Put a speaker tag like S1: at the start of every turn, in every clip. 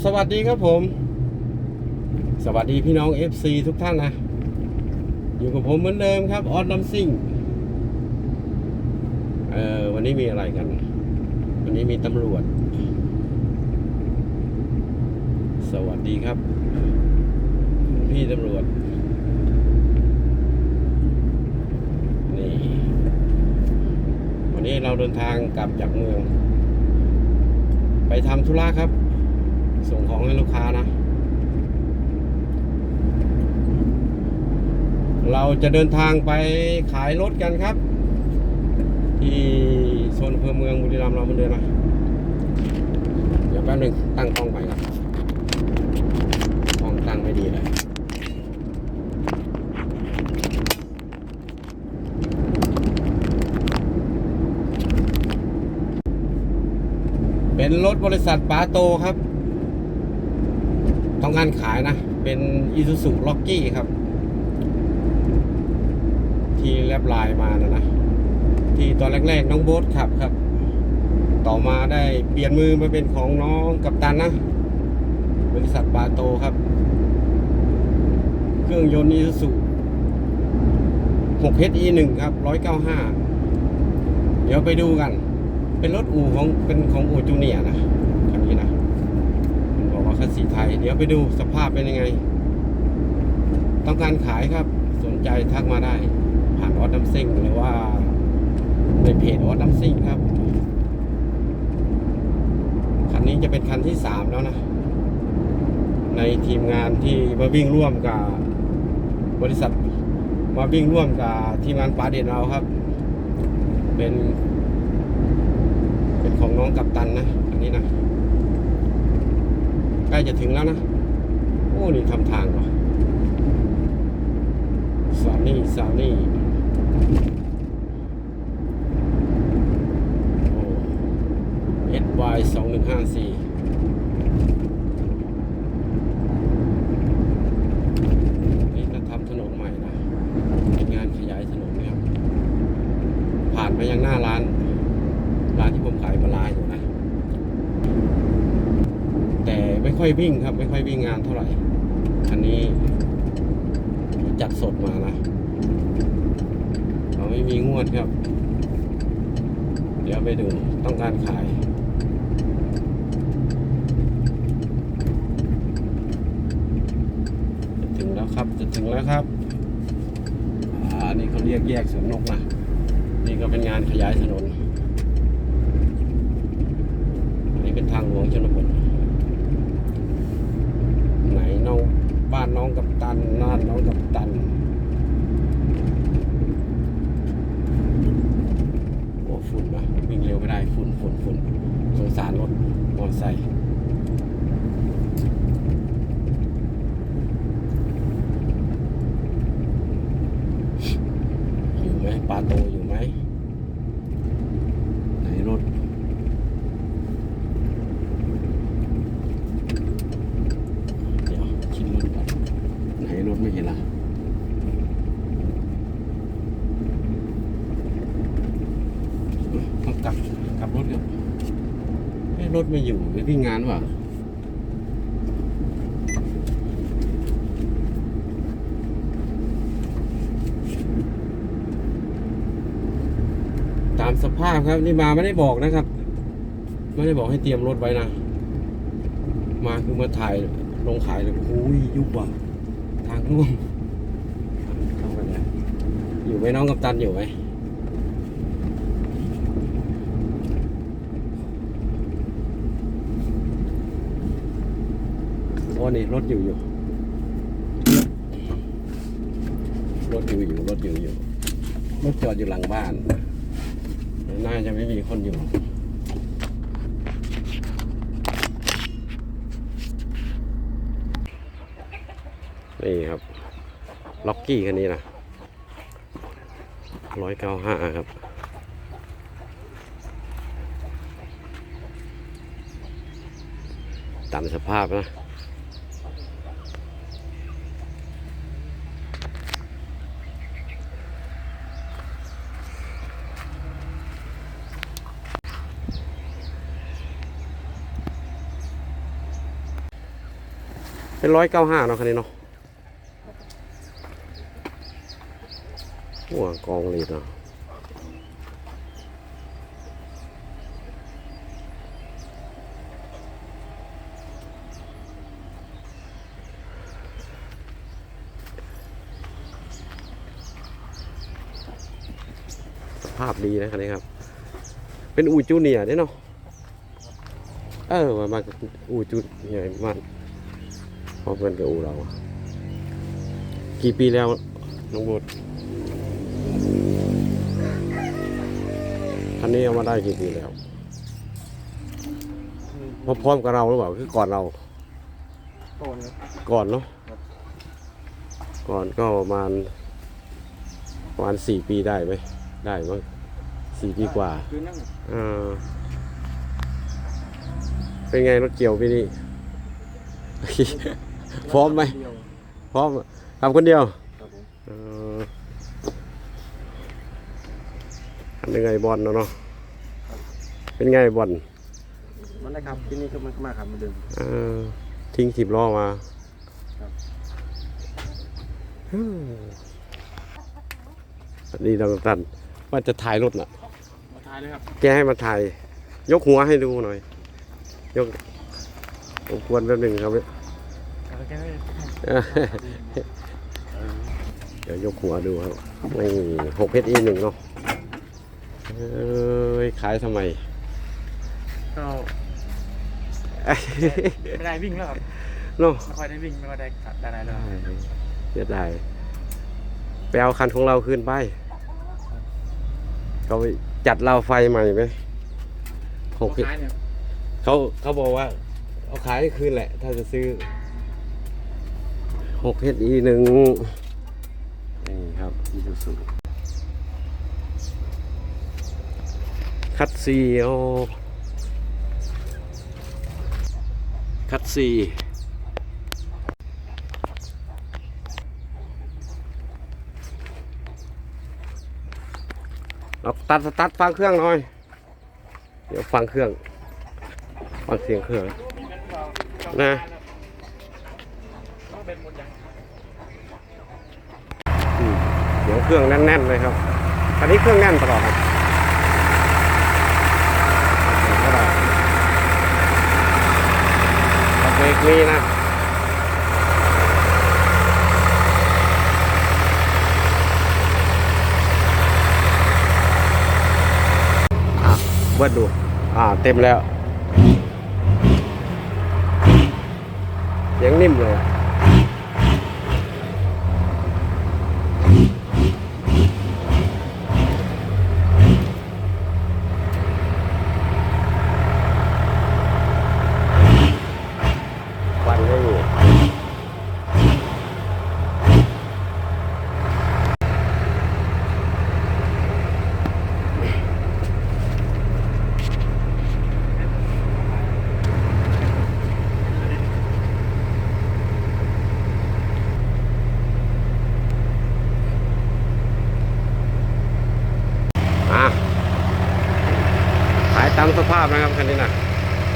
S1: สวัสดีครับผม สวัสดีพี่น้อง FC ทุกท่านนะ อยู่กับผมเหมือนเดิมครับ ออสน้ำซิ่งเอ่อวันนี้มีอะไรกัน วันนี้มีตำรวจ สวัสดีครับ พี่ตำรวจ นี่ วันนี้เราเดินทางกลับจากเมือง ไปทำธุระครับ ส่งของให้ลูกค้านะ เราจะเดินทางไปขายรถกันครับ ที่โซนอำเภอเมืองบุรีรัมย์เราเหมือนเดิมนะเดี๋ยวแป๊บหนึงตั้งกล้องไปครับกล้องตั้งไม่ดีเลยเป็นรถบริษัทปาโตครับ ต้องการขายนะ เป็น i s u z u l o c k y ครับ ที่แลบลน์มานะนะ ที่ตอนแรกๆน้องโบ๊ทขับครับ ต่อมาได้เปลี่ยนมือมาเป็นของน้องกัปตันนะ บริษัทปาโตครับ เครื่องยนต์ i s u z u 6 HE 1 ครับ 195 เดี๋ยวไปดูกัน เป็นรถอู่ของเป็นของอู่จูเนียนะคันนี้นะ คันสีไทย เดี๋ยวไปดูสภาพเป็นยังไง ต้องการขายครับ สนใจทักมาได้ ผ่านออสดัมซิงหรือว่า ในเพจออสดัมซิงครับ คันนี้จะเป็นคันที่สามแล้วนะ ในทีมงานที่มาวิ่งร่วมกับบริษัทมาวิ่งร่วมกับทีมงานปาเดนเราครับ เป็น เป็นของน้องกัปตันนะ อันนี้นะ ใกล้จะถึงแล้วนะ โอ้นี่ทำทางว่ะสาวนี่สาวนี่โอ้ SY สองหนึ่งห้าสี่นี่ก็ทำถนนใหม่นะ เป็นงานขยายถนนนะครับ ผ่านไปยังหน้าร้าน ร้านที่ผมขายปลาร้าอยู่นะ แต่ไม่ ค่อยวิ่งครับ ไม่ค่อยวิ่งงานเท่าไหร่ คันนี้จัดสดมานะเราไม่มีงวดครับ เดี๋ยวไปดูต้องการขายจะถึงแล้วครับจะถึงแล้วครับอ่านี่เขาเรียกแยกสวนนกนะนี่ก็เป็นงานขยายถนนอันนี้เป็นทางหลวงชนบทไหนน้องบ้านน้องกับตันน่านน้องกับตัน โอ้ฝุ่นนะวิ่งเร็วไม่ได้ฝุ่นฝุ่นฝุ่นสงสารรถมอเตอร์ไซค์อยู่ไหมปลาโตอยู่ไหม ไหนรถ เดี๋ยวคิดรถก่อนไหนรถไม่เห็นละต้อง กลับกลับรถกันเอ้รถไม่อยู่หรือที่งานวะตามสภาพครับนี่มาไม่ได้บอกนะครับ ไม่ได้บอกให้เตรียมรถไว้นะ มาคือมาถ่ายลงขายเลยโอ้ยยุบว่ะทางร่วงเข้าไปแล้วอยู่ไหมน้องกับตันอยู่ไหม อ้นี่รถอยู่อยู่ รถอยู่อยู่รถอยู่อยู่รถจอดอยู่หลังบ้าน น่าจะไม่มีคนอยู่นี่ครับ ล็อกกี้คันนี้นะร้อยเก้าห้าครับ ตามสภาพนะ เป็นร้อยเก้าห้าเนาะคันนี้เนาะหัวกองเลยเนาะสภาพดีนะคันนี้ครับ เป็นอูจูเนียเนี่ยเนาะ เออ มามาอูจูเนียมา พอเพื่อนกับอูเราอะกี่ปีแล้วน้องโบดคันนี้เอามาได้กี่ปีแล้วพร้อมๆกับเราหรือเปล่าคือก่อนเรา
S2: ก่อนครับ
S1: ก่อนเนาะ
S2: ครับ
S1: ก่อนก็ประมาณประมาณสี่ปีได้ไหมได้มั้งสี่ปีกว่า
S2: คือนั่ง
S1: เออเป็นไงรถเกี่ยวพี่นี่ พร้อมไหม
S2: เดียว
S1: พร้อมทำคนเดียว
S2: ครับผม
S1: เออทำยังไงบอลเนาะเนาะเป็นไงบอล
S2: มันได้ครับที่นี่ก็มันก็มาครับเหมือนเดิม
S1: เออทิ้งสิบล้อมา
S2: ครับ
S1: อืมนี่เราตันว่าจะถ่ายรถน่ะ
S2: มาทายเลยครับ
S1: แกให้มาถ่าย ยกหัวให้ดูหน่อย ยกผมควรแป๊บหนึ่งครับ
S2: แล้วแกให้
S1: เดี๋ยวยกหัวดูครับนี่หกเพชรอีหนึ่งเนาะเอ้ยขายทำไม
S2: ก็ไม่ได้วิ่งแล้วครับ
S1: เนาะ
S2: ไม่ค่อยได้วิ่งไม่ค่อยได้ขัดได้อะไรแล้วครับ
S1: เสียดายไปเอาคันของเราคืนไปเขาไปจัดเราไฟใหม่ไหมหกเพชร
S2: ท้ายเนี่ย
S1: เขาเขาบอกว่า เอาขายคืนแหละ ถ้าจะซื้อ หกเพชรอีหนึ่งนี่ครับอีซูซูคัดซีโอคัดซีเราตัดสตาร์ทฟังเครื่องหน่อย เดี๋ยวฟังเครื่อง ฟังเสียงเครื่องนะ
S2: เป็นหมดยัง
S1: อืม เสียงเครื่องแน่นๆเลยครับอันนี้เครื่องแน่นตลอดครับเท่าไหร่เบรกมีนะอะเบิดดู อ่า เต็มแล้ว เสียงนิ่มเลยอะ ควันไม่มีอะขายตาม สภาพนะครับคันนี้นะ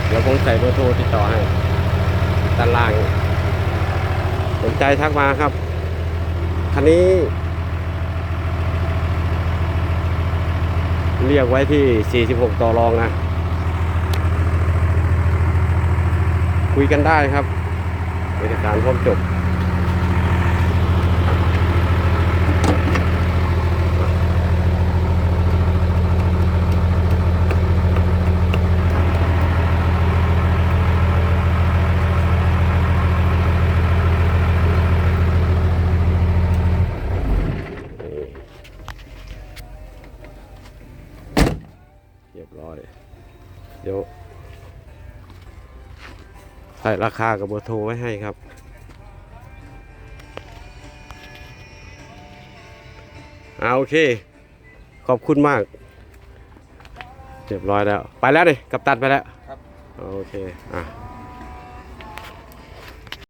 S1: เดี๋ยวผมใส่เบอร์โทรติดต่อให้ด้านล่างสนใจทักมาครับคันนี้ เรียกไว้ที่ 46 ต่อรองนะ คุยกันได้ครับเอกสารพร้อมจบ เรียบร้อย เดี๋ยว ใส่ราคากับเบอร์โทรไว้ให้ครับอ่าโอเค ขอบคุณมาก เรียบร้อยแล้ว ไปแล้วดิกับตันไปแล้ว
S2: ครับ
S1: โอเค อะ